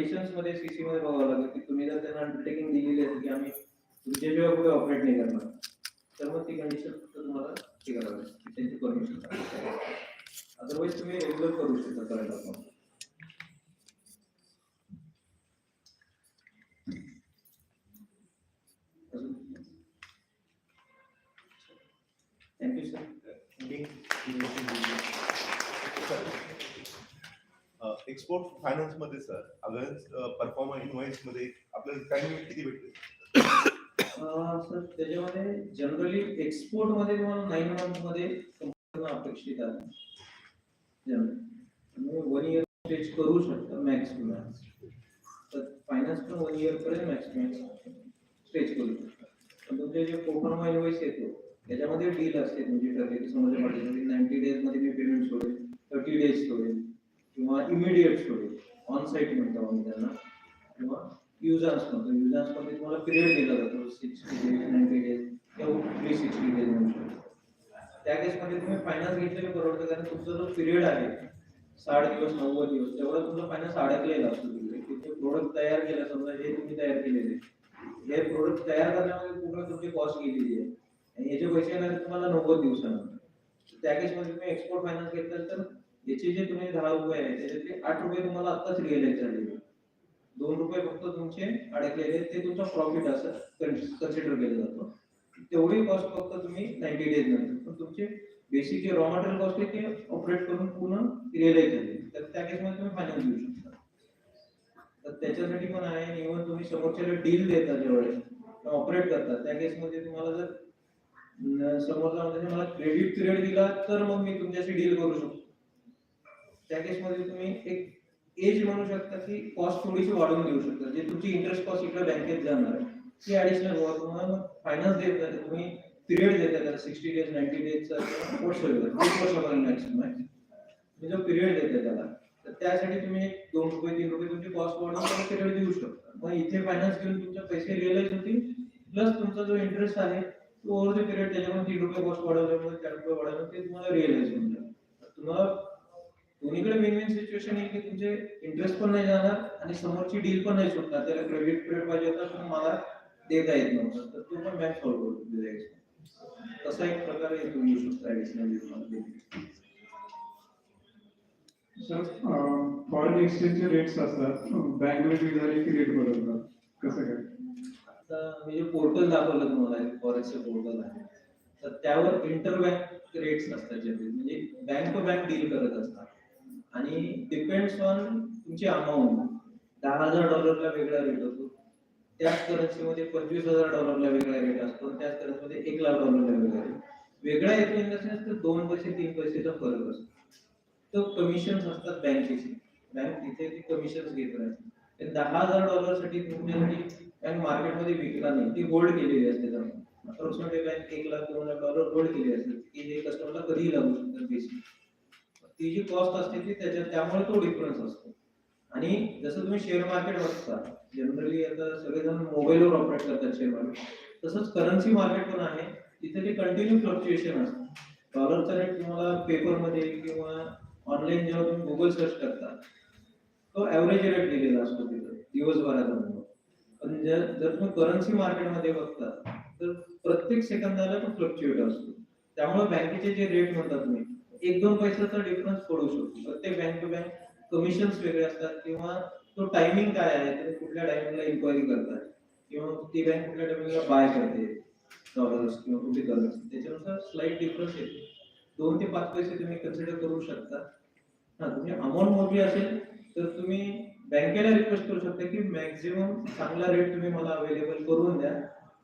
कंडिशन्समध्ये CC मध्ये बघावं लागेल की तुम्ही जर त्यांना अंडरटेकिंग दिलेली असेल की आम्ही तुमच्याशिवाय पुढे ऑपरेट नाही करणार तर मग ती कंडिशन फक्त तुम्हाला हे करावं लागेल त्यांची परमिशन अदरवाईज तुम्ही रेग्युलर करू शकता current account thank you sir export फायनान्समध्ये सर अगेन्स्ट परफॉर्मर इनवाइसमध्ये आपल्याला टाइम किती भेटते सर त्याच्यामध्ये जनरली एक्सपोर्टमध्ये तुम्हाला नाईन मंथमध्ये अपेक्षित आहे. तुम्ही वन इयर स्टेज करू शकता मॅक्स टू मॅक्स तर फायनान्स पण वन इयर पर्यंत मॅक्स टू मॅक्स स्टेज करू शकता. पण तुमचे जे कोकण इनवाईस येतो त्याच्यामध्ये डील असते तुमची ठरलेली समजा नाईन्टी डेजमध्ये मी पेमेंट सोडेल थर्टी डेज सोडेल. किंवा इमिडिएट स्टोरेज ऑन साईट म्हणतो आम्ही त्यांना. किंवा युजर्स म्हणतो. युजन्समध्ये तुम्हाला पिरियड दिला जातो. सिक्स्टी डेज नाईन्टी डेज किंवा थ्री सिक्स्टी डेज म्हणू शकतो. त्या केसमध्ये तुम्ही फायनान्स घेतलेलं परवडतं कारण तुमचा जो पिरियड आहे साठ दिवस नव्वद दिवस तेवढा तुमचा फायनान्स अडकलेला असतो तिकडे. ते प्रोडक्ट तयार केलं समजा हे तुम्ही तयार केलेले. हे प्रोडक्ट तयार करण्यामध्ये पूर्ण तुमची कॉस्ट गेलेली आहे. आणि याचे पैसे येणार तुम्हाला नव्वद दिवसानंतर त्या केसमध्ये तुम्ही एक्सपोर्ट फायनान्स घेतलं तर याचे जे तुम्ही दहा रुपये आहे त्याच्यातले आठ रुपये तुम्हाला आत्ताच रिअलाइज झाले दोन रुपये फक्त तुमचे अडकलेले ते तुमचा प्रॉफिट असं कन्सिडर केलं जातं. तेवढी कॉस्ट फक्त तुम्ही नाईन्टी डेज नंतर पण तुमचे बेसिक जे रॉ मटेरियल कॉस्ट आहे ते ऑपरेट करून पूर्ण रिअलाइज झाले. तर त्या केसमध्ये तुम्ही फायनान्स घेऊ शकता. तर त्याच्यासाठी पण आहे आणि इव्हन तुम्ही समोरच्याला डील देता ज्यावेळेस ऑपरेट करता त्या केसमध्ये तुम्हाला जर समोरचा म्हणजे मला क्रेडिट पिरियड दिला तर मग मी तुमच्याशी डील करू शकतो. त्या केसमध्ये तुम्ही एक एज म्हणू शकता की कॉस्ट थोडीशी वाढवून देऊ शकता. जे तुमची इंटरेस्ट कॉस्ट इकडे बँकेत जाणार ती ऍडिशनल तुम्हाला फायनान्स देत तुम्ही पिरियड देता सिक्स्टी डेज़ नाईन्टी डेजचा कोर्स एक वर्षापर्यंत मॅक्सिमम जो पिरियड देताय त्याला त्यासाठी तुम्ही एक दोन रुपये, तीन रुपये तुमची कॉस्ट वाढवून पिरियड देऊ शकता. मग इथे फायनान्स घेऊन तुमचे पैसे रिअलाइज होतील. प्लस तुमचा जो इंटरेस्ट आहे तो ओव्हर द पिरियड त्याच्यामध्ये तीन रुपये कॉस्ट वाढवल्यामुळे, चार रुपये वाढवल्यामुळे ते तुम्हाला रिअलाइज होऊन जाईल. तुम्हाला दोन्हीकडे मेन मेन सिच्युएशन येईल की तुमचे इंटरेस्ट पण नाही जाणार आणि समोरची डील पण नाही सुटणार. त्याला क्रेडिट पिरियड पाहिजे होता पण मला देता येत नव्हतं. तर तो पण बँक सॉल्व्ह करतो तसा एक प्रकारे तुम्ही येऊ शकता ऍडिशनल सर फॉरेन एक्सचेंजचे रेट्स असतात. बँक रेट झाले की रेट बदलतात. कसं काय? आता मी जे पोर्टल दाखवलं तुम्हाला फॉरेक्सचे पोर्टल आहे. तर त्यावर इंटर बँक रेट्स असतात जनरली म्हणजे बँक टू बँक डील करत असतात. आणि डिपेंड्स ऑन तुमची अमाऊंट दहा हजार डॉलरला वेगळा रेट होतो त्याच करन्सीमध्ये पंचवीस हजार डॉलरला वेगळा रेट असतो. त्याच करन्सीमध्ये एक लाख डॉलरला वेगळा रेट वेगळा येतो इन द सेन्स तर दोन पैसे तीन पैसेचा फरक असतो. तो कमिशन्स असतात बँकेचे बँक तिथे ती कमिशन्स घेत राहते ते दहा हजार डॉलरसाठी तुमच्यासाठी बँक मार्केटमध्ये विकला नाही. ती होल्ड केलेली असते. त्यांना अप्रोक्सिमेटली बँक एक लाख दोन लाख डॉलर होल्ड केली असते. की हे कस्टमरला कधीही लागू शकतो. ती जी कॉस्ट असते ती त्याच्यात त्यामुळे तो डिफरन्स असतो. आणि जसं तुम्ही शेअर मार्केट बघता जनरली आता सगळेजण मोबाईलवर ऑपरेट करतात शेअर मार्केट तसंच करन्सी मार्केट पण आहे. तिथे ते कंटिन्यू फ्लक्च्युएशन असतं. डॉलरचा रेट तुम्हाला पेपरमध्ये किंवा ऑनलाईन जेव्हा तुम्ही गुगल सर्च करता तो ॲव्हरेज रेट दिलेला असतो तिथं दिवसभराचा पण जर जर तुम्ही करन्सी मार्केटमध्ये बघता तर प्रत्येक सेकंदाला तो फ्लक्च्युएट असतो. त्यामुळे बँकेचे जे रेट म्हणतात तुम्ही एक दोन पैशाचा डिफरन्स पडू शकतो. प्रत्येक बँक टू बँक कमिशन्स वेगळे असतात किंवा तो टायमिंग काय आहे तुम्ही कुठल्या टायमिंगला इन्क्वायरी करतात. किंवा ती बँक कुठल्या टायमिंगला बाय करते डॉलर्स किंवा कुठे डॉलर्स त्याच्यानुसार स्लाइट डिफरन्स येते. दोन ते पाच पैसे तुम्ही कन्सिडर करू शकता. हा तुम्ही अमाऊंट मोठी असेल तर तुम्ही बँकेला रिक्वेस्ट करू शकता की मॅक्झिमम चांगला रेट तुम्ही मला अवेलेबल करून द्या.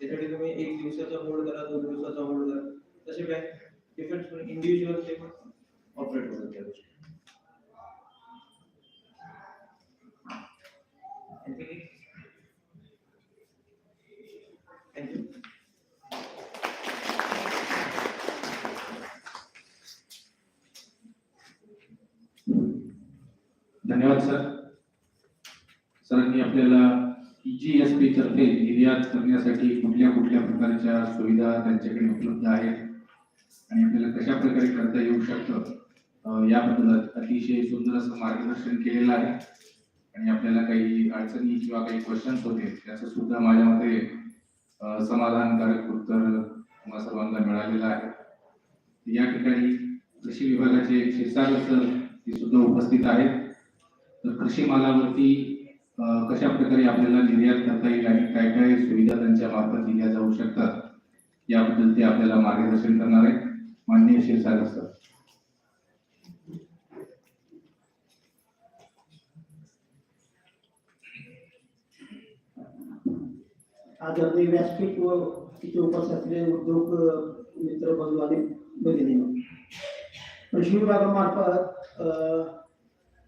त्यासाठी तुम्ही एक दिवसाचा होल्ड करा दोन दिवसाचा होल्ड करा. तसे बँक डिफरन्स इंडिव्हिज्युअल ते पण ऑपरेट होतात त्या गोष्टी धन्यवाद सर. सरांनी आपल्याला E ईजीएसपी तर्फे निर्यात करण्यासाठी कुठल्या कुठल्या प्रकारच्या सुविधा त्यांच्याकडे उपलब्ध आहेत आणि आपल्याला कशा प्रकारे करता येऊ शकतं याबद्दल अतिशय सुंदर असं मार्गदर्शन केलेलं आहे. आणि आपल्याला काही अडचणी किंवा काही क्वेश्चन्स होते त्याचं सुद्धा माझ्या मते समाधानकारक उत्तर तुम्हाला सर्वांना मिळालेलं आहे. या ठिकाणी कृषी विभागाचे शिरसागर सर ते सुद्धा उपस्थित आहेत. तर कृषी मालावरती कशा प्रकारे आपल्याला निर्यात करता येईल आणि काय काय सुविधा त्यांच्या मार्फत दिल्या जाऊ शकतात याबद्दल ते आपल्याला मार्गदर्शन करणार आहेत. माननीय शिरसागर सर. आदरणीय व्यासपीठ व तिथे उपस्थितले उद्योग मित्र बंधू आणि भगिनी कृषी विभागामार्फत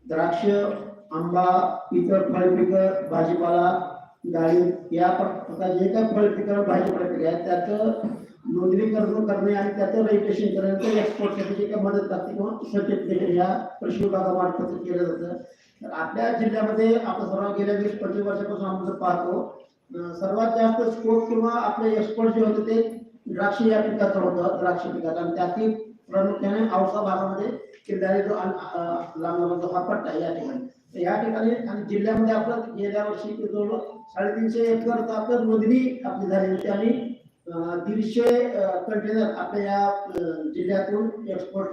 द्राक्ष आंबा इतर फळपिकं भाजीपाला डाळिंब या प्रकारचे जे काही फळ पिकं भाजीपाला पिकं आहेत त्याचं नोंदणीकरण करणे आणि त्याचं रजिस्ट्रेशन करण्याचं एक्सपोर्टसाठी जे काही मदत लागते किंवा सर्टिफिकेशन या कृषी विभागामार्फत केलं जातं. तर आपल्या जिल्ह्यामध्ये आपण सर्व गेल्या वीस पंचवीस वर्षापासून आपण पाहतो सर्वात जास्त स्कोप किंवा आपले एक्सपोर्ट जे होते ते द्राक्ष या पिकाचं होतं द्राक्ष पिकाचं. आणि त्यातील प्रामुख्याने औसा भागामध्ये किल्लारी जो लांब हा पट्टा या ठिकाणी. या ठिकाणी आणि जिल्ह्यामध्ये आपलं गेल्या वर्षी जवळ साडेतीनशे एकर आपलं नोंदणी आपली झाली होती आणि दीडशे कंटेनर आपल्या या जिल्ह्यातून एक्सपोर्ट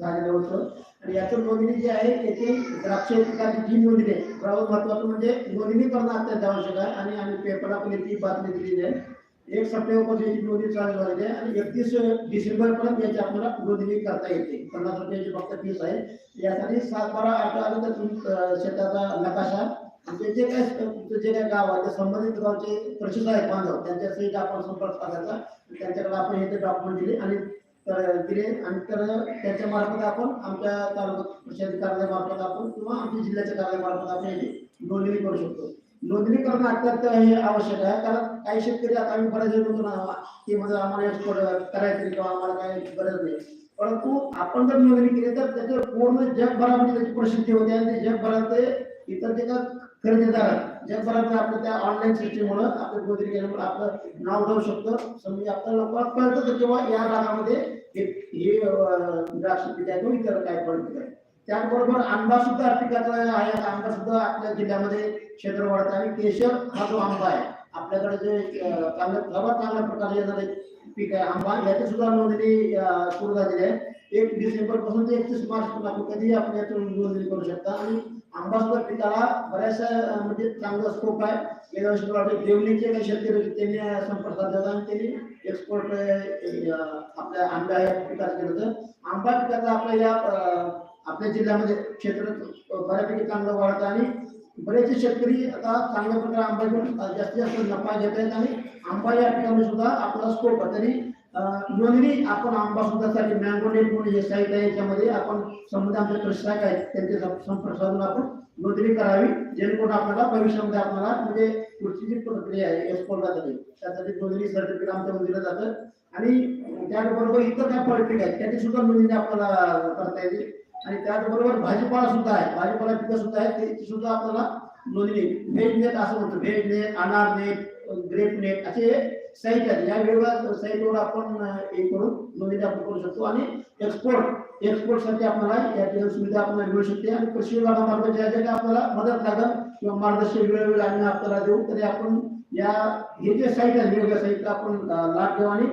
झालेलं होतं. आणि याचं नोंदणी जी आहे त्याची द्राक्ष पिकाची जी नोंदणी आहे सर्वात महत्वाचं म्हणजे नोंदणी करणं अत्यंत आवश्यक आहे. आणि आम्ही पेपर आपण याची बातमी दिलेली आहे. एक सप्टेंबरपासून याची नोंदणी चालू झालेली आहे. आणि एकतीस डिसेंबरपर्यंत याची आपल्याला नोंदणी करता येते. पन्नास रुपयाची फक्त फीस आहे. यासाठी सात बारा आठ आलं तर शेताचा नकाशा आणि जे काय तुमचं जे काय गाव आहे ते संबंधित गावचे प्रसिद्ध आहेत बांधव. त्यांच्या सहित आपण संपर्क साधायचा. त्यांच्याकडे आपण हे डॉक्युमेंट दिले आणि तर दिले आणि तर त्याच्या मार्फत आपण आमच्या तालुका कृषी कार्यालयामार्फत आपण किंवा आमच्या जिल्ह्याच्या कार्यालयामार्फत आपण हे नोंदणी करू शकतो. नोंदणी करणं अत्यंत हे आवश्यक आहे. कारण काही शेतकरी आता आम्ही बऱ्याच वेळ म्हणतो की म्हणजे आम्हाला एक्सपोर्ट करायचं किंवा आम्हाला काही गरज नाही. परंतु आपण जर नोंदणी केली तर त्याच्यावर पूर्ण जगभरामध्ये त्याची प्रसिद्धी होते आणि ते जगभरात ते इतर जे का खरेदीदार जगभरात आपलं त्या ऑनलाईन सिस्टीममुळे आपलं गोदरी केल्यामुळे आपलं नाव जाऊ शकतं. समजा आपल्या लोकांना कळतं किंवा या भागामध्ये हे हे द्राक्ष पीक आहे किंवा इतर काय फळ पीक आहे त्याचबरोबर आंबा सुद्धा पिकाचा आहे. आंबा सुद्धा आपल्या जिल्ह्यामध्ये क्षेत्र वाढत आहे आणि केशर हा जो आंबा आहे आपल्याकडे जे चांगल्या सर्वात चांगल्या प्रकारे येणारे पीक आहे. आंबा याची सुद्धा नोंदणी सुरू झालेली आहे. एक डिसेंबरपासून ते एकतीस मार्च पर्यंत आपण कधीही आपण याची नोंदणी करू शकता. आणि आंबासुद्धा पिकाला बऱ्याचशा म्हणजे चांगला स्कोप आहे. गेल्या वर्षी मला वाटतं देवणीचे काही शेतकरी होते त्यांनी संपर्क साधला आणि त्यांनी एक्सपोर्ट आपल्या आंबा या पिकाचं केलं होतं. आंबा पिकाचा आपल्या या आपल्या जिल्ह्यामध्ये क्षेत्र बऱ्यापैकी चांगलं वाढतं आणि बरेचसे शेतकरी आता चांगल्या प्रकारे आंबा घेऊन जास्तीत जास्त नफा घेत आहेत आणि आंबा या पिकामध्ये सुद्धा आपला स्कोप आहे. तरी नोंदणी आपण आंबा सुद्धा साठी मँगो नेट म्हणून जे साईट आहे याच्यामध्ये आपण संबंधित आमचे कृषी आहेत त्यांचे सं- संपर्क साधून आपण नोंदणी करावी जेणेकरून आपल्याला भविष्यामध्ये आपल्याला म्हणजे पुढची जी प्रक्रिया आहे एक्सपोर्ट जाते त्यासाठी नोंदणी सर्टिफिकेट आमच्या दिलं जातं आणि त्याचबरोबर इतर काय पॉलिटिक आहेत त्याची सुद्धा नोंदणी आपल्याला करता येते. आणि त्याचबरोबर भाजीपाला सुद्धा आहे भाजीपाला पिकं सुद्धा आहेत त्याची सुद्धा आपल्याला नोंदणी व्हेज नेट असं म्हणतो. Veg net Anar net grape net असे साईट आहेत या वेगवेगळ्या साईटवर आपण हे करून नोंदणी आपण करू शकतो आणि एक्सपोर्ट एक्सपोर्टसाठी आपल्याला या ठिकाणी सुविधा आपल्याला मिळू शकते आणि कृषी विभागामार्फत ज्या ज्या काही आपल्याला मदत लागेल किंवा मार्गदर्शन वेळोवेळी आम्ही आपल्याला देऊ तरी आपण या हे जे साईट आहे वेगवेगळ्या साईटला आपण लाभ घेऊ आणि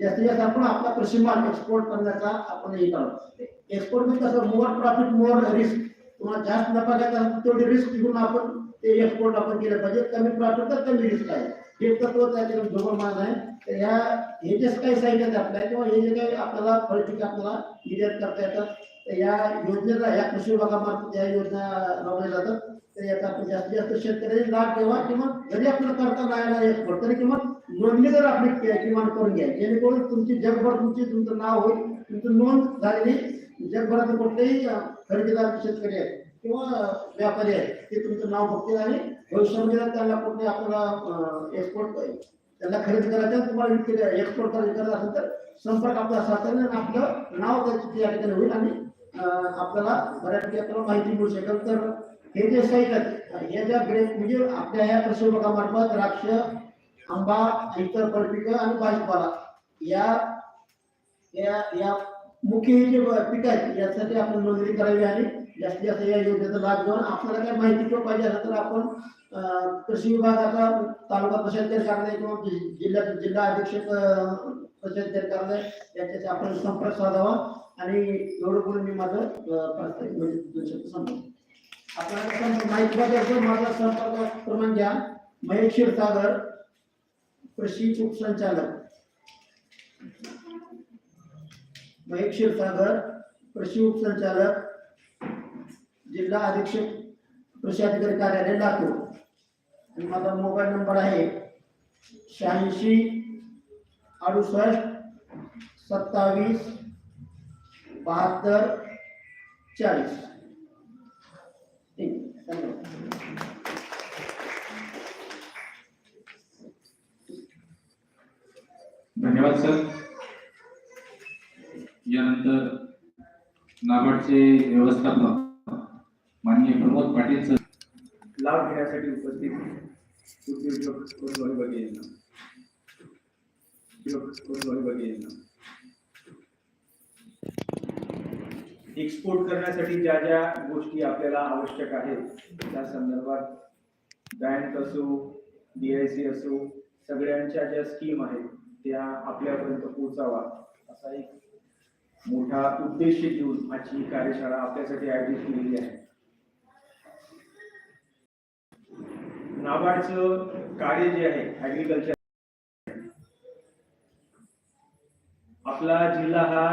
जास्तीत जास्त आपण आपला कृषी माल एक्सपोर्ट करण्याचा आपण हे करू. एक्सपोर्ट म्हणजे कसं मोर प्रॉफिट मोर रिस्क तुम्हाला जास्त नफा घ्यायचा तेवढी रिस्क घेऊन आपण ते एक्सपोर्ट आपण केलं पाहिजे. कमी प्रॉफिट तर कमी रिस्क आहे. हे तत्व त्याच्या ढोबळ आहे. तर ह्या हे जे काही साहित्य आपल्या किंवा हे जे काही आपल्याला फळपीक आपल्याला निर्यात करता येतात तर या योजनेचा या कृषी विभागामार्फत या योजना राबवल्या जातात. तर याचा आपण जास्तीत जास्त शेतकऱ्यांनी लाभ घ्यावा किंवा जरी आपल्याला करता नाही येत एक्सपोर्ट तरी किंवा नोंदणी जर आपली किमान करून घ्या जेणेकरून तुमची जगभर तुमची तुमचं नाव होईल तुमचं नोंद झालेली जगभरात कुठलेही खरेदीदार शेतकरी आहेत. किंवा व्यापारी आहेत ते तुमचं नाव बघतील आणि भविष्यामध्ये जर त्यांना कुठे आपल्याला एक्सपोर्ट त्यांना खरेदी करायचं तुम्हाला एक्सपोर्ट खरेदी करत असेल तर संपर्क आपला साधन आणि आपलं नाव त्याची या ठिकाणी होईल आणि आपल्याला बऱ्यापैकी आपल्याला माहिती मिळू शकेल. तर हे जे साईट आहेत हे ज्या ग्रेप म्हणजे आपल्या ह्या कृषी विभागामार्फत द्राक्ष आंबा इतर फळपिकं आणि भाजीपाला या या मुख्य हे जे पिकं आहेत यासाठी आपण नोंदणी करावी आणि जास्तीत जास्त या योजनेचा लाभ घेऊन आपल्याला काही माहिती किंवा पाहिजे असेल तर आपण कृषी विभागाचा तालुका प्रशासन कार्यालय किंवा जिल्ह्यात जिल्हा जिल्हा अधीक्षक प्रशासन कार्यालय याच्याशी आपण संपर्क साधावा आणि एवढं बोलून मी माझं प्रास्ताविक म्हणजे आपल्याला माहिती पाहिजे असेल माझा संपर्क क्रमांक घ्या. महेश क्षीरसागर कृषी उपसंचालक. महेश क्षीरसागर कृषी उपसंचालक. जिल्हा अधीक्षक कृषी अधिकारी कार्यालय लातूर. आणि माझा मोबाईल नंबर आहे शहाऐंशी अडुसष्ट सत्तावीस बहात्तर चाळीस. ठीक धन्यवाद. धन्यवाद सर. यानंतर नाबार्डचे व्यवस्थापक माननीय प्रमोद पाटील सर. लाभ घेण्यासाठी उपस्थित उद्योजक कोतवाल एक्सपोर्ट करण्यासाठी ज्या ज्या गोष्टी आपल्याला आवश्यक आहेत त्या संदर्भात बँक असो डीआयसी असो सगळ्यांच्या ज्या स्कीम आहेत त्या आपल्यापर्यंत पोहोचावा असा एक मोठा उद्देश घेऊन आजची कार्यशाळा आपल्यासाठी आयोजित केलेली आहे. नाबार्डचं कार्य जे आहे ऍग्रिकल्चर आपला जिल्हा हा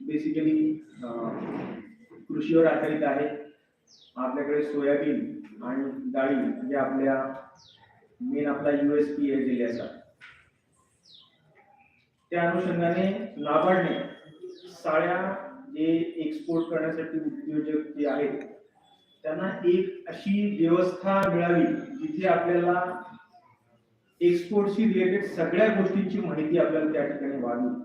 बेसिकली कृषीवर आधारित आहे. आपल्याकडे सोयाबीन आणि डाळी म्हणजे आपल्या मेन आपला युएसपी आहे जिल्ह्याचा त्या अनुषंगाने नाबार्डने साड्या जे एक्सपोर्ट करण्यासाठी उद्योजक जे आहेत त्यांना एक अशी व्यवस्था मिळावी इथे आपल्याला एक्सपोर्टशी रिलेटेड सगळ्या गोष्टींची माहिती आपल्याला त्या ठिकाणी व्हावी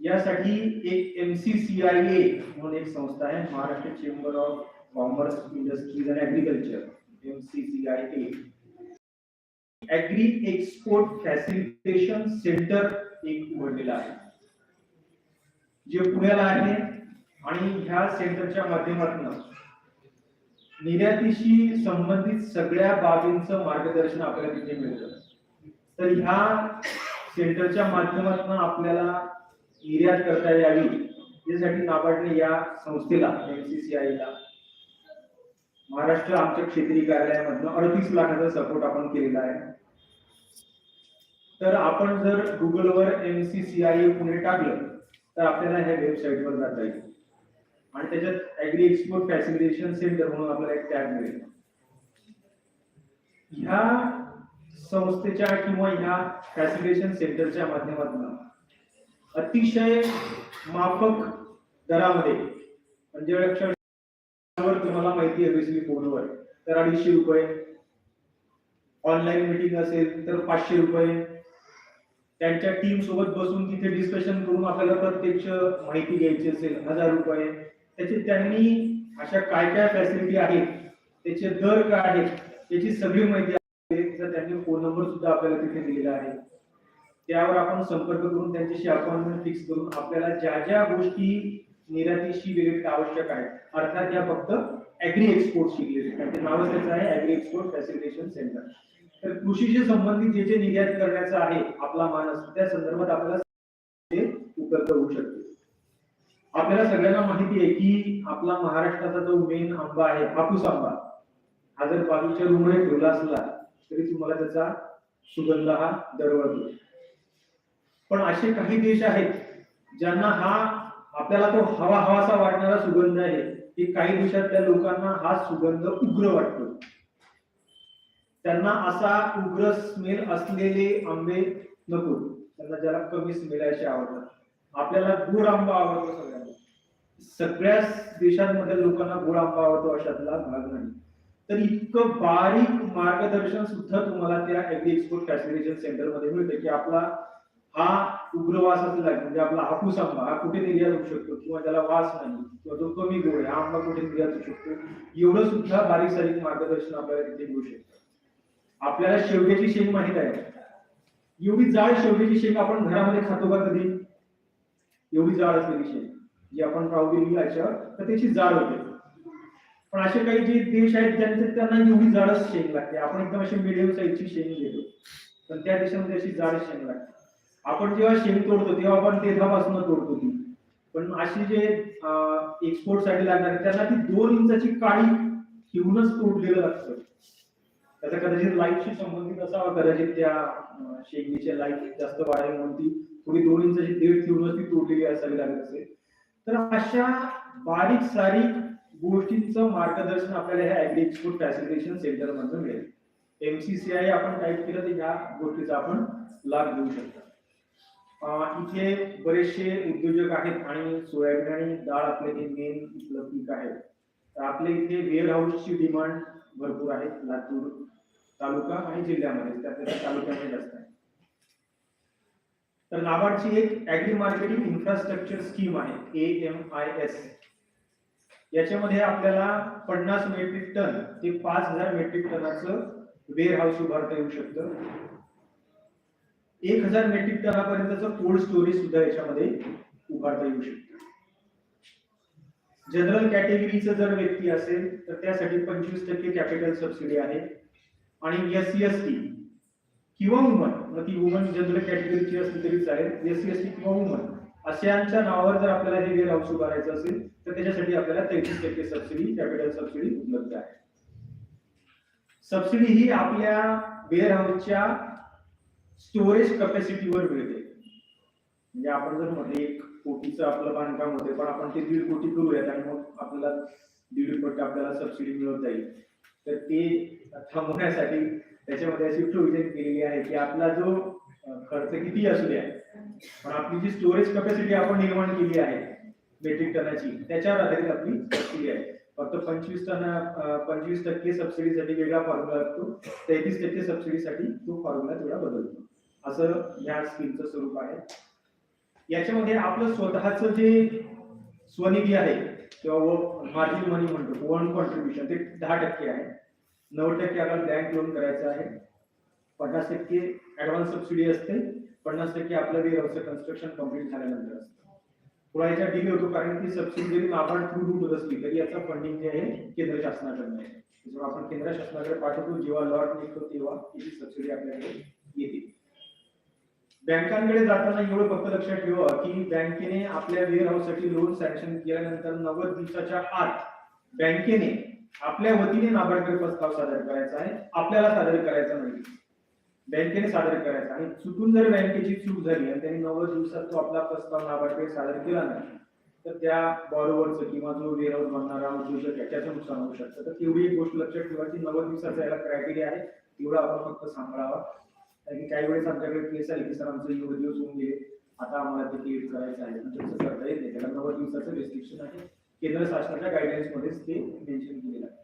यासाठी एक M C C I A म्हणून एक संस्था आहे Maharashtra chamber of commerce industries and agriculture M C C I A agri export facilitation centre एक उघडलेलं आहे. जे पुण्याला आहे आणि ह्या सेंटरच्या माध्यमातून निर्यातीशी संबंधित सगळ्या बाबींचं मार्गदर्शन आपल्याला तिथे मिळतं. तर ह्या सेंटरच्या माध्यमातून आपल्याला निर्यात करता यावी यासाठी नाबार्डने या संस्थेला एमसीसीआय ला महाराष्ट्र आमच्या क्षेत्रीय कार्यालयामधनं अडतीस लाखाचा सपोर्ट आपण केलेला आहे. तर आपण जर गुगलवर एमसीसीआय पुणे टाकलं तर आपल्याला ह्या वेबसाईटवर जाता येईल. आणि त्याच्यात ऍग्री एक्सपोर्ट फॅसिलिटेशन सेंटर म्हणून आपल्याला एक टॅग मिळेल. ह्या संस्थेच्या किंवा ह्या फॅसिलिटेशन सेंटरच्या माध्यमातून अतिशय माफक दरामध्ये म्हणजे अक्षरशः तुम्हाला माहिती आहे फोनवर तर अडीचशे रुपये. ऑनलाईन मीटिंग असेल तर पाचशे रुपये. त्यांच्या टीम सोबत बसून तिथे डिस्कशन करून आपल्याला प्रत्यक्ष माहिती घ्यायची असेल हजार रुपये. त्याचे त्यांनी अशा काय काय फॅसिलिटी आहेत त्याचे दर काय आहेत याची सगळी माहिती त्यांनी फोन नंबर सुद्धा आपल्याला तिथे दिलेला आहे. त्यावर आपण संपर्क करून त्यांच्याशी अपॉइंटमेंट फिक्स करून आपल्याला ज्या ज्या गोष्टी निर्यातीशी रिलेटेड आवश्यक आहेत अर्थात या फक्त ऍग्री एक्सपोर्टशी रिलेटेड त्यांचे नावच त्याचं आहे ऍग्री एक्सपोर्ट फॅसिलिटेशन सेंटर तर कृषीशी संबंधित जे जे निर्यात करण्याचं आहे आपला मानस त्या संदर्भात आपल्याला उपलब्ध होऊ शकते. आपल्याला सगळ्यांना माहिती आहे की आपला महाराष्ट्राचा जो मेन आंबा आहे हापूस आंबा हा जर बाजूच्या रूममध्ये ठेवला असला तरी तुम्हाला त्याचा सुगंध हा दरवळतो. पण असे काही देश आहेत ज्यांना हा आपल्याला तो हवा हवासा वाटणारा सुगंध आहे की काही देशातल्या लोकांना हा सुगंध उग्र वाटतो. त्यांना असा उग्र स्मेल असलेले आंबे नको त्यांना ज्याला कमी स्मेल असे आवडतात. आपल्याला गुड आंबा आवडतो सगळ्यांना. सगळ्याच देशांमध्ये लोकांना गोळा आंबा आवडतो अशातला भाग नाही. तर इतकं बारीक मार्गदर्शन सुद्धा तुम्हाला त्या एग्री एक्सपोर्ट फॅसिलिटेशन सेंटरमध्ये मिळतं की आपला हा उग्रवास असला म्हणजे आपला हापूस आंबा हा कुठे निर्यात होऊ शकतो किंवा त्याला वास नाही किंवा जो कमी गोड आहे हा आंबा कुठे निर्यात होऊ शकतो एवढं सुद्धा बारीक सारीक मार्गदर्शन आपल्याला तिथे मिळू शकतं. आपल्याला शेवग्याची शेंग माहीत आहे. एवढी जाड शेवग्याची शेंग आपण घरामध्ये खातो का कधी? एवढी जाड असलेली शेंग. जी आपण राहू दिली याच्यावर तर त्याची जाड होते पण असे काही जे देश आहेत ज्यांचे त्यांना एवढी जाडच शेंग लागते. आपण एकदम अशी मिडियम साईजची शेंग घेतो. पण त्या देशामध्ये अशी जाड शेंग लागते. आपण जेव्हा शेंग तोडतो तेव्हा आपण तेथापासून तोडतो ती. पण अशी जे एक्सपोर्टसाठी लागणार त्यांना ती दोन इंचाची काळी ठेवूनच तोडलेलं लागतं. त्याचा कदाचित लाईफशी संबंधित असावा कदाचित त्या अं, शेंगीच्या लाईफ जास्त वाढेल म्हणून ती थोडी दोन इंचाची देठ ठेवूनच ती तोडलेली असावी लागत असेल. तर अशा बारीक सारीक गोष्टींचं मार्गदर्शन आपल्याला ह्या ऍग्री एक्सपोर्ट फॅसिलिटेशन सेंटर मधून मिळेल. एमसीसीआय आपण टाईप केलं तर ह्या गोष्टीचा आपण लाभ घेऊ शकतो. इथे बरेचसे उद्योजक आहेत आणि सोयाबीन आणि डाळ आपले हे मेन इथलं पीक आहे. तर आपले इथे वेअर हाऊसची डिमांड भरपूर आहे लातूर तालुका आणि जिल्ह्यामध्ये. त्यातल्या तालुक्यामध्ये जास्त आहे. तर नाबार्डची एक ऍग्री मार्केटिंग इन्फ्रास्ट्रक्चर स्कीम आहे ए एम आय एस याच्यामध्ये आपल्याला पन्नास मेट्रिक टन ते पाच हजार मेट्रिक टनाचं वेअर हाऊस उभारता येऊ शकतं. एक हजार मेट्रिक टनापर्यंतचं कोल्ड स्टोरेज सुद्धा याच्यामध्ये उभारता येऊ शकतं. जनरल कॅटेगरीचं जर व्यक्ती असेल तर त्यासाठी पंचवीस टक्के कॅपिटल सबसिडी आहे. आणि एस सी एस टी किंवा वुमन मग ती वुमन जनरल कॅटेगरीची असली तरी चालेल. एस सी एस टी किंवा वुमन अशांच्या नावावर जर आपल्याला हे वेअर हाऊस उभारायचं असेल तर त्याच्यासाठी आपल्याला तेहतीस टक्के सबसिडी कॅपिटल सबसिडी उपलब्ध आहे. सबसिडी ही आपल्या वेअर हाऊसच्या स्टोरेज कपॅसिटीवर मिळते. म्हणजे आपण जर म्हटलं एक कोटीचं आपलं बांधकाम होते पण आपण ते दीड कोटी करूयात आणि मग आपल्याला दीड कोटी आपल्याला सबसिडी मिळत जाईल. तर ते थांबवण्यासाठी त्याच्यामध्ये अशी प्रोव्हिजन केलेली आहे की आपला जो खर्च किती असू द्या पण आपली जी स्टोरेज कपॅसिटी आपण निर्माण केली आहे मेट्रिक टनाची त्याच्यावर आधारित आपली सबसिडी आहे. फक्त पंचवीस टन पंचवीस टक्के सबसिडीसाठी वेगळा फॉर्म्युला असतो तेहतीस टक्के सबसिडीसाठी तो फॉर्म्युला थोडा बदलतो. असं या स्कीमचं स्वरूप आहे. याच्यामध्ये आपलं स्वतःचं जे स्वनिधी आहे किंवा मार्जिन मनी म्हणतो वन कॉन्ट्रीब्युशन ते दहा टक्के आहे. नऊ टक्के आम्हाला बँक लोन करायचं आहे. पन्नास टक्के ऍडव्हान्स सबसिडी असते. पन्नास टक्के आपलं वेअरहाऊसचं कन्स्ट्रक्शन कंप्लीट झाल्यानंतर असतं. थोडा याच्या डील होतो कारण की सबसिडी जरी नाबार्ड थ्रू रूट होत असली तरी याचं फंडिंग जे आहे केंद्र शासनाकडनं आहे. जेव्हा आपण केंद्र शासनाकडे पाठवतो जेव्हा लॉट निघतो तेव्हा त्याची सबसिडी आपल्याकडे येते. बँकांकडे जाताना एवढं फक्त लक्षात ठेवा की बँकेने आपल्या वेअर हाऊससाठी लोन सँक्शन केल्यानंतर नव्वद दिवसाच्या आत बँकेने आपल्या वतीने नाबार्डकडे प्रस्ताव सादर करायचा आहे. आपल्याला सादर करायचा नाही. बँकेने सादर करायचा आणि चुकून जर बँकेची चूक झाली आणि त्यांनी नव्वद दिवसात तो आपला प्रस्ताव नाबार्डकडे सादर केला नाही तर त्या बॉरोवरचं किंवा जो वेअरहाऊस बनणारा उद्योजक आहे त्याचं नुकसान होऊ शकतं. तर तेवढी एक गोष्ट लक्षात ठेवा की नव्वद दिवसाचा याला क्रायटेरिया आहे. तेवढा आपण फक्त सांभाळावा. कारण की काही वेळेस आमच्याकडे केस आली की सर आमचं एवढे दिवस होऊन गेले. आता आम्हाला ते क्लिअर करायचं आहे. तसं करता येते त्याला नव्वद दिवसाचं रिस्ट्रिक्शन आहे. केंद्र शासनाच्या गाईडलाईन्स मध्येच ते मेन्शन केलेलं आहे.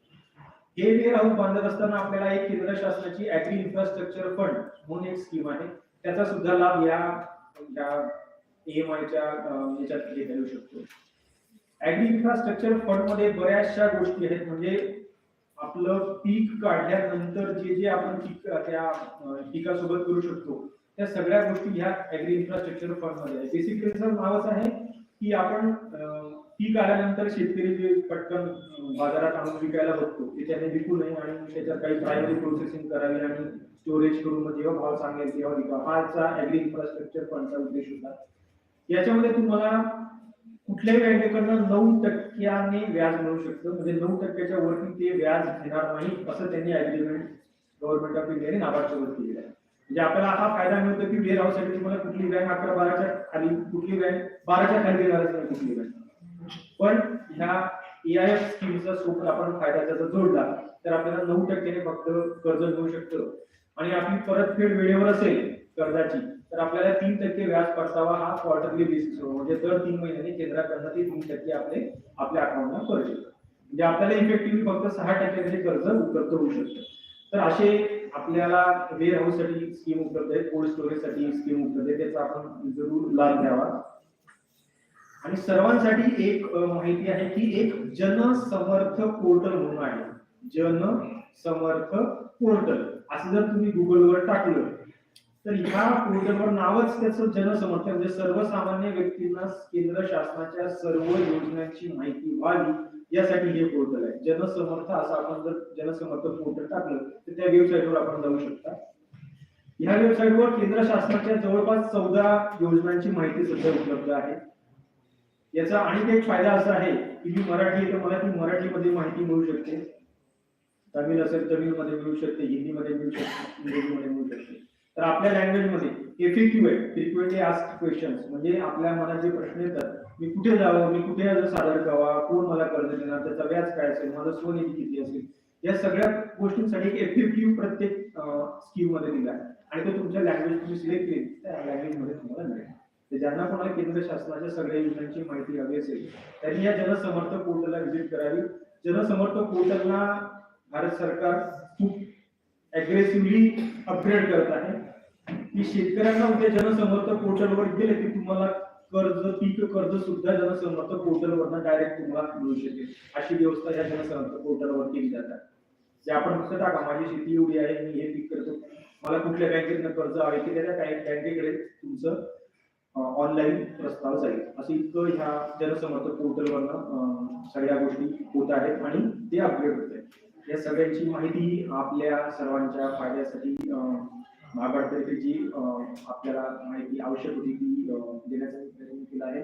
हे वेअर हाऊस बांधत असताना आपल्याला एक केंद्र शासनाची ऍग्री इन्फ्रास्ट्रक्चर फंड म्हणून एक स्कीम आहे. त्याचा सुद्धा लाभ या एएमआयच्या याच्यात घेता येऊ शकतो. ऍग्री इन्फ्रास्ट्रक्चर फंडमध्ये बऱ्याचशा गोष्टी आहेत. म्हणजे आपलं पीक काढल्यानंतर जे जे आपण त्या पिकासोबत करू शकतो त्या सगळ्या गोष्टी ह्या ऍग्री इन्फ्रास्ट्रक्चर फंडमध्ये आहे बेसिकली नावच आहे की आपण पीक आल्यानंतर शेतकरी जे पटकन बाजारात आणून विकायला बघतो ते त्याने विकू नये आणि त्याच्यात काही प्रायमरी प्रोसेसिंग करावी आणि स्टोरेज करून मग जेव्हा भाव सांगेल तेव्हा विका. हाचा याचा ऍग्री इन्फ्रास्ट्रक्चर फंडचा उद्देश होता. याच्यामध्ये तुम्हाला कुठल्याही बँकेकडनं नऊ टक्क्याने व्याज मिळू शकतं. म्हणजे नऊ टक्क्याच्या वरती ते व्याज घेणार नाही असं त्यांनी अग्रीमेंट गव्हर्नमेंट ऑफ इंडियाने नाबार्ड केलेलं आहे. म्हणजे आपल्याला हा फायदा मिळतो की वेअर हाऊस तुम्हाला कुठली बँक अकरा बाराच्या खाली कुठली बँक बाराच्या खाली कुठली बँक पण ह्या ईआयएफ स्कीमचा सोबत आपण फायदा त्याचा जोडला तर आपल्याला नऊ टक्क्याने फक्त कर्ज मिळू शकतं. आणि आपली परतफेड वेळेवर असेल कर्जाची तर आपल्याला तीन टक्के व्याज परतावा हा क्वार्टरली बेसिस म्हणजे दर तीन महिन्याने केंद्राकडनं ते तीन टक्के आपले आपल्या अकाउंटला करू येतात म्हणजे आपल्याला इफेक्टिव्हली फक्त सहा टक्क्याने कर्ज उपलब्ध होऊ शकतं. तर असे आपल्याला वेअर हाऊससाठी स्कीम उपलब्ध आहे कोल्ड स्टोरेजसाठी स्कीम उपलब्ध आहे त्याचा आपण जरूर लाभ घ्यावा. आणि सर्वांसाठी एक माहिती आहे की एक जनसमर्थ पोर्टल म्हणून आहे. जनसमर्थ पोर्टल. असं जर तुम्ही गुगलवर टाकलं तर ह्या पोर्टलवर नावच त्याचं जनसमर्थ म्हणजे सर्वसामान्य व्यक्तींना केंद्र शासनाच्या सर्व योजनांची माहिती व्हावी यासाठी हे पोर्टल आहे. जनसमर्थ असं आपण जर जनसमर्थ पोर्टल टाकलं तर त्या वेबसाईटवर आपण जाऊ शकता. ह्या वेबसाईटवर केंद्र शासनाच्या जवळपास चौदा योजनांची माहिती सध्या उपलब्ध आहे. याचा आणखी एक फायदा असा आहे की मी मराठी आहे तर मला ती मराठीमध्ये माहिती मिळू शकते. तमिळ असेल तमिळमध्ये मिळू शकते हिंदीमध्ये मिळू शकते इंग्रजीमध्ये मिळू शकते. तर आपल्या लँग्वेजमध्ये एफिक्यू आहे फ्रिक्वेंटली आस्क क्वेश्चन म्हणजे आपल्या मनात जे प्रश्न येतात मी कुठे जावं मी कुठे आज सादर करावा कोण मला कर्ज देणार त्याचा व्याज काय असेल माझा स्वनिधी किती असेल या सगळ्या गोष्टींसाठी एफिक्यू प्रत्येक स्कीममध्ये दिला आणि तो तुमच्या लँग्वेज तुम्ही सिलेक्ट केली त्या लँग्वेजमध्ये तुम्हाला मिळेल. ज्यांना कोणाला केंद्र शासनाच्या सगळ्या योजनांची माहिती हवी असेल त्यांनी या जनसमर्थ पोर्टलला व्हिजिट करावी. जनसमर्थ पोर्टलला भारत सरकार खूप अग्रेसिव्हली अपग्रेड करत आहे. की शेतकऱ्यांना उद्या जनसमर्थ पोर्टलवर गेले की तुम्हाला कर्ज पीक कर्ज सुद्धा जनसमर्थ पोर्टलवर डायरेक्ट तुम्हाला मिळू शकेल. अशी व्यवस्था या जनसमर्थ पोर्टलवर केली जातात जे आपण फक्त टाका माझी शेती एवढी आहे मी हे पीक करतो. मला कुठल्या बँकेतनं कर्ज हवे की त्याच्या बँकेकडे तुमचं ऑनलाईन प्रस्ताव जाईल. असं इतकं ह्या जनसमर्थ पोर्टलवरनं सगळ्या गोष्टी होत आहेत आणि ते अपग्रेड होत आहेत. या सगळ्यांची माहिती आपल्या सर्वांच्या फायद्यासाठी महागाडतर्फे जी आपल्याला माहिती आवश्यक होती ती देण्याचा प्रयत्न केला आहे.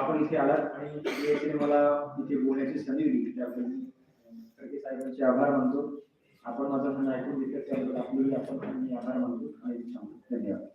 आपण इथे आलात आणि मला इथे बोलण्याची संधी दिली. त्याबद्दल खडके साहेबांचे आभार मानतो. आपण माझं म्हणणं ऐकून घेतलं त्याबद्दल आपलेही आपण आभार मानतो. आणि धन्यवाद.